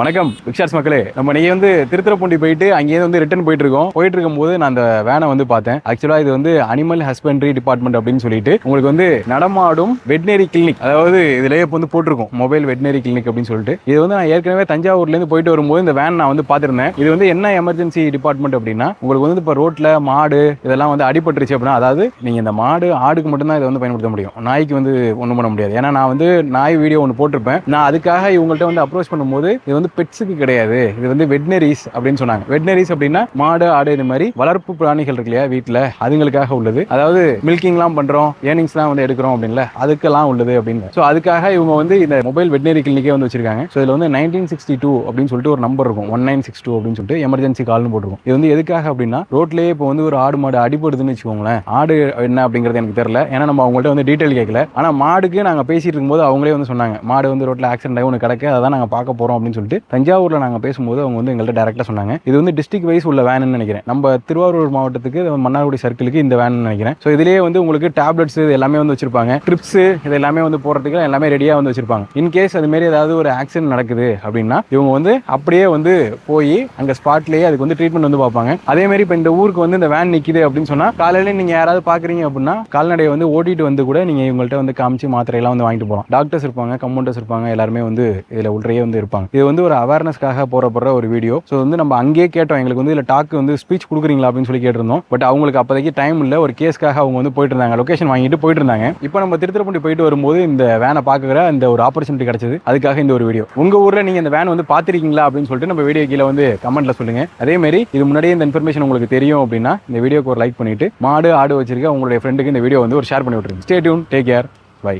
வணக்கம் பிக்சர்ஸ் மக்களே. நம்ம நீங்க வந்து திருத்துறைப்பூண்டி போயிட்டு அங்கேயே வந்து ரிட்டர்ன் போயிட்டு இருக்கோம் போயிட்டு இருக்கும்போது நான் அந்த வேனை வந்து பார்த்தேன். ஆக்சுவலாக இது வந்து அனிமல் ஹஸ்பண்டரி டிபார்ட்மெண்ட் அப்படின்னு சொல்லிட்டு உங்களுக்கு வந்து நடமாடும் வெட்னரி கிளினிக் அதாவது இதுலேயே இப்போ வந்து போட்டிருக்கோம். மொபைல் வெட்னரி கிளினிக் அப்படின்னு சொல்லிட்டு. இது வந்து நான் ஏற்கனவே தஞ்சாவூர்லேருந்து போயிட்டு வரும்போது இந்த வேன் நான் வந்து பார்த்துருந்தேன். இது வந்து என்ன எமர்ஜென்சி டிபார்ட்மெண்ட் அப்படின்னா உங்களுக்கு வந்து இப்போ ரோட்டில் மாடு இதெல்லாம் வந்து அடிபட்டுருச்சு அப்படின்னா அதாவது நீங்கள் இந்த மாடு ஆடுக்கு மட்டும்தான் இதை வந்து பயன்படுத்த முடியும். நாய்க்கு வந்து ஒன்றும் பண்ண முடியாது. ஏன்னா நான் வந்து நாய் வீடியோ ஒன்று போட்டிருப்பேன். நான் அதுக்காக இவங்கள்ட்ட வந்து அப்ரோச் பண்ணும்போது இது வந்து பெட்ஸுக்கு கிடையாது. இது வந்து வெட்னரிஸ் அப்படின்னு சொன்னாங்க. வெட்னரிஸ் அப்படின்னா மாடு ஆடு இது மாதிரி வளர்ப்பு பிராணிகள் இருக்கு இல்லையா வீட்டில் அதுங்களுக்காக உள்ளது. அதாவது மில்கிங்லாம் பண்ணுறோம் ஏர்னிங்ஸ்லாம் வந்து எடுக்கிறோம் அப்படின்ல அதுக்கெல்லாம் உள்ளது அப்படின்னு. ஸோ அதுக்காக இவங்க வந்து இந்த மொபைல் வெட்னரி கிளினிக்கே வந்து வச்சிருக்காங்க. ஸோ இதில் வந்து நைன்டீன் சிக்ஸ்டி டூ அப்படின்னு சொல்லிட்டு ஒரு நம்பர் இருக்கும். ஒன் நைன் சிக்ஸ் டூ அப்படின்னு சொல்லிட்டு எமர்ஜென்சி கால்னு போட்டிருக்கும். இது வந்து எதுக்காக அப்படின்னா ரோட்லேயே இப்போ வந்து ஒரு ஆடு மாடு அடிபடுதுன்னு வச்சுக்கோங்களேன். ஆடு என்ன அப்படிங்கிறது எனக்கு தெரியல. ஏன்னா நம்ம அவங்கள்ட்ட வந்து டீட்டெயில் கேட்கல ஆனால் மாடுக்கு நாங்கள் பேசிட்டு இருக்கும்போது அவங்களே வந்து சொன்னாங்க. மாடு வந்து ரோட்டில் ஆக்சிடென்ட் ஆகி ஒன்று கிடக்கு. அதை தான் நாங்கள் பார்க்க போகிறோம் அப்படின்னு சொல்லிட்டு தஞ்சாவூரில் நாங்கள் பேசும்போது அவங்க வந்து எங்கள்கிட்ட டேரெக்டாக சொன்னாங்க. இது வந்து டிஸ்ட்ரிக் வைஸ் உள்ள வேனுன்னு நினைக்கிறேன். நம்ம திருவாரூர் மாவட்டத்துக்கு மன்னார்குடி சர்க்கிளுக்கு இந்த வேன் நினைக்கிறேன். ஸோ இதிலேயே வந்து உங்களுக்கு டேப்லெட்ஸ் இது எல்லாமே வந்து வச்சிருப்பாங்க. ட்ரிப்ஸ் இது எல்லாமே வந்து போகிறதுக்கு எல்லாமே ரெடியாக வந்து வச்சிருப்பாங்க. இன்கேஸ் அது ஏதாவது ஒரு ஆக்சிடென்ட் நடக்குது அப்படின்னா இவங்க வந்து அப்படியே வந்து போய் அங்கே ஸ்பாட்லேயே அதுக்கு வந்து ட்ரீட்மெண்ட் வந்து பார்ப்பாங்க. அதே மாதிரி இப்போ இந்த ஊருக்கு வந்து இந்த வேன் நிற்கிது அப்படின்னு சொன்னால் காலையில் நீங்கள் யாராவது பார்க்குறீங்க அப்படின்னா கால்நடையை வந்து ஓட்டிட்டு வந்து கூட நீங்கள் இவங்கள்ட்ட வந்து காமிச்சு மாத்திரையெல்லாம் வந்து வாங்கிட்டு போகலாம். டாக்டர்ஸ் இருப்பாங்க கம்பவுண்டர்ஸ் இருப்பாங்க எல்லாருமே வந்து இதில் உள்ளே வந்து இருப்பாங்க. இது வந்து ஒரு அவேர்னஸ்க்காக போறப்படுற ஒரு வீடியோ ஸோ வந்து நம்ம அங்கேயே கேட்டோம். எங்களுக்கு வந்து இதில் டாக்கு வந்து ஸ்பீச் கொடுக்குறீங்களா அப்படின்னு சொல்லி கேட்டிருந்தோம். பட் அவங்களுக்கு அப்போதைக்கு டைம் இல்லை. ஒரு கேஸ்க்காக அவங்க வந்து போயிட்டு இருந்தாங்க லொகேஷன் வாங்கிட்டு போயிட்டு இருந்தாங்க இப்போ நம்ம திருத்திரப்பூண்டி போயிட்டு வரும்போது இந்த வேனை பார்க்குற இந்த ஒரு ஆப்பர்ச்சுனிட்டி கிடைச்சது. அதுக்காக இந்த ஒரு வீடியோ உங்க ஊர்ல நீங்க இந்த வேன் வந்து பார்த்துருக்கீங்களா அப்படின்னு சொல்லிட்டு நம்ம வீடியோ கீழே வந்து கமெண்ட்ல சொல்லுங்க. அதே மாதிரி இது முன்னாடியே இந்த இன்ஃபர்மேஷன் உங்களுக்கு தெரியும் அப்படின்னா இந்த வீடியோக்கு ஒரு லைக் பண்ணிட்டு மாடு ஆடு வச்சிருக்க உங்களுடைய ஃப்ரெண்டுக்கு இந்த வீடியோ வந்து ஒரு ஷேர் பண்ணி விட்டுருங்க. Stay tune take care bye